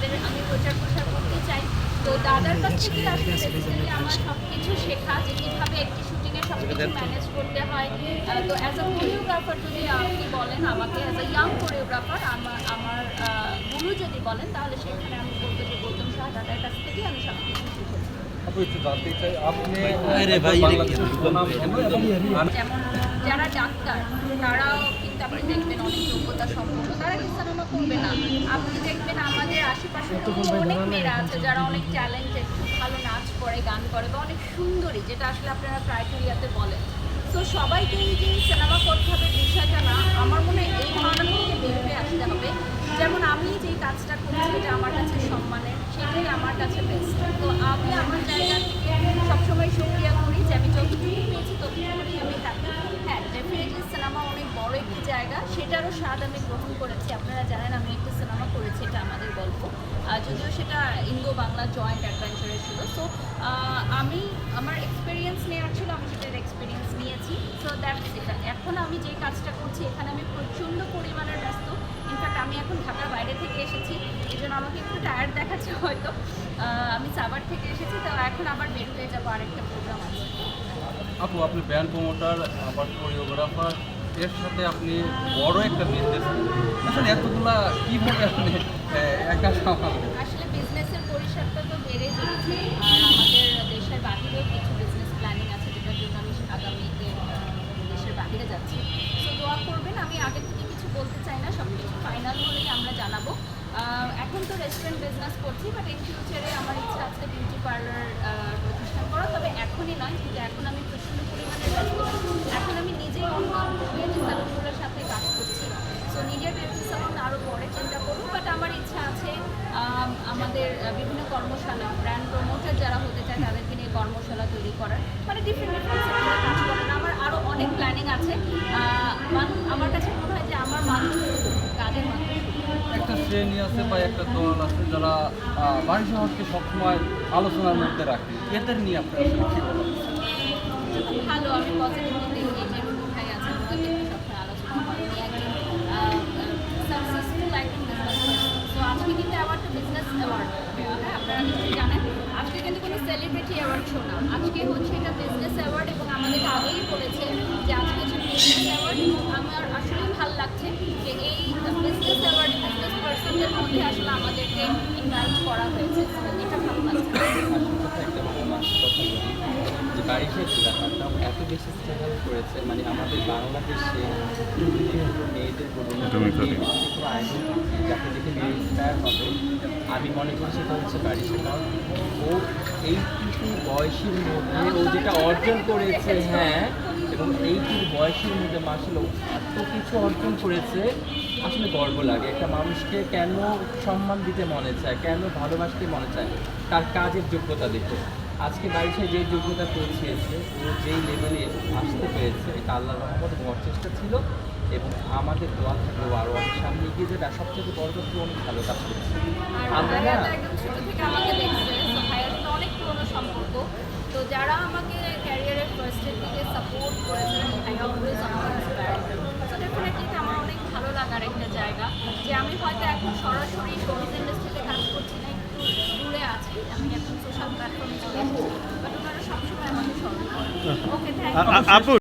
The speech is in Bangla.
তাদের আমি প্রচার প্রসার করতে চাই। তো দাদার কাছ থেকে আসলে বেসিক্যালি আমার সব কিছু শেখা যে কীভাবে একটি শুটিংয়ে সব কিছু ম্যানেজ করতে হয়। তো অ্যাজ আ কোরিওগ্রাফার যদি আপনি বলেন আমাকে অ্যাজ আ ইয়াং কোরিওগ্রাফার আমার আমার গুরু যদি বলেন তাহলে সেখানে আমি বলব যে গৌতম শাহ দাদার কাছ থেকে আমি সব কিছু শিখেছি যেমন যারা ডাক্তার তারাও কিন্তু আপনি দেখবেন অনেক যোগ্যতা সম্পন্ন। তারা কি সিনেমা করবে না। আপনি দেখবেন আমাদের আশেপাশে অনেক মেয়েরা আছে যারা অনেক ট্যালেন্টেড খুব ভালো নাচ করে গান করে বা অনেক সুন্দরী যেটা আসলে আপনারা ক্রাইটেরিয়াতে বলেন। তো সবাইকেই যে সিনেমা করতে হবে বিষয়টা না আমার মনে হয় এই ধারণা থেকে বেরোবে আসতে হবে। যেমন আমি যেই কাজটা করছি এটা আমার কাছে সম্মানের সেটাই আমার কাছে বেস্ট তো আমি আমার জায়গা থেকে সবসময় যদিও সেটা ইন্দো বাংলা জয়েন্ট অ্যাডভেঞ্চারে ছিল। সো আমি আমার এক্সপিরিয়েন্স নেওয়ার ছিল, আমি সেটার এক্সপিরিয়েন্স নিয়েছি। সো দ্যাটস এটা এখন আমি যে কাজটা করছি, এখানে আমি প্রচণ্ড পরিমাণের ব্যস্ত। ইনফ্যাক্ট আমি এখন ঢাকার বাইরে থেকে এসেছি। এই জন্য আমাকে একটু টায়ার্ড দেখাচ্ছে হয়তো। আমি সাবার থেকে এসেছি, তো এখন আবার বের হয়ে যাব আরেকটা প্রোগ্রাম আছে। আপু, আপনি ব্যান্ড প্রমোটার আবার কোরিওগ্রাফার এর সাথে আপনি বড় একটা বিজনেস আসলে এতগুলা কীভাবে আপনি আসলে বিজনেসের পরিসরটা তো বেড়ে চলেছে, আর আমাদের দেশের বাহিরেও কিছু বিজনেস প্ল্যানিং আছে যেটার জন্য আমি আগামীতে দেশের বাহিরে যাচ্ছি। তো দোয়া করবেন, আমি আগে থেকে কিছু বলতে চাই না সব কিছু ফাইনাল হলেই আমরা জানাব। এখন তো রেস্টুরেন্ট বিজনেস করছি বাট ইন ফিউচারে আমার ইচ্ছা আছে বিউটি পার্লার প্রতিষ্ঠান করা তবে এখনই নয়, কিন্তু এখন আমি সো নিজের বিউটি স্যালুন আরও পরে চিন্তা করব বাট আমার ইচ্ছা আছে আমাদের বিভিন্ন কর্মশালা ব্র্যান্ড প্রমোটার যারা হতে চায় তাদেরকে নিয়ে কর্মশালা তৈরি করার মানে ডিফারেন্ট ডিফারেন্ট সেক্টরে কাজ করেন আমার আরও অনেক প্ল্যানিং আছে। আমার কাছে মনে হয় যে আমার মানুষ কাজের মানুষ। একটা শ্রেণি আছে বা একটা দল আছে যারা বাড়ি শহরকে সবসময় আলোচনার মধ্যে রাখে। এদের নিয়ে আপনি আসলে কী বলেন ভালো আমি ভাই আছেন জানেন আজকে কিন্তু কোনো সেলিব্রিটি অ্যাওয়ার্ড শো না। আজকে হচ্ছে এটা বিজনেস অ্যাওয়ার্ড এবং আমাদেরকে আগেই বলেছে যে আজকে হচ্ছে বিজনেস অ্যাওয়ার্ড আমার আসলেই ভালো লাগছে যে এই বিজনেস অ্যাওয়ার্ড বিজনেস পার্সনদের মধ্যে আসলে আমাদেরকে ইনভাইট করা হয়েছে। আসল এত বেশি স্ট্রাগল করেছে মানে আমাদের বাংলাদেশে আমি মনে করি সেটা হচ্ছে বারিশে কারণ ও এইটুকু বয়সের মধ্যে ও যেটা অর্জন করেছে হ্যাঁ এবং এইটুকু বয়সের মধ্যে মাসে এত কিছু অর্জন করেছে, আসলে গর্ব লাগে। একটা মানুষকে কেন সম্মান দিতে মনে চায়, কেন ভালোবাসতে মনে চায়? তার কাজের যোগ্যতা দেখে। আজকে বাড়িতে যে যোগ্যতা পৌঁছিয়েছে ও যেই লেভেলে আসতে পেরেছে, এটা আল্লাহ রহমত চেষ্টা ছিল। এবং আমাদের দোয়া থাকলে ও আরও অনেক সামনে এগিয়ে যাবে। আর সবথেকে বড় কথা অনেক ভালো কাজ করছে আর আমরা তো একদম ছোট থেকে আমাকে দেখছে তো ভাইয়ার অনেক পুরনো সম্পর্ক। তো যারা আমাকে ক্যারিয়ারের ফার্স্টের দিকে সাপোর্ট করেছেন ভাইয়া অলওয়েজ আমাকে ডেফিনেটলি আমার অনেক ভালো লাগার একটা জায়গা যে আমি হয়তো এখন সরাসরি শোবিজ ইন্ডাস্ট্রিতে কাজ করছি না একটু দূরে আছি। আমি এখন সোশ্যাল প্ল্যাটফর্মে চলে এসেছি বাট ওনারা সবসময় আমাকে স্মরণ করেন। ওকে থ্যাংক আপু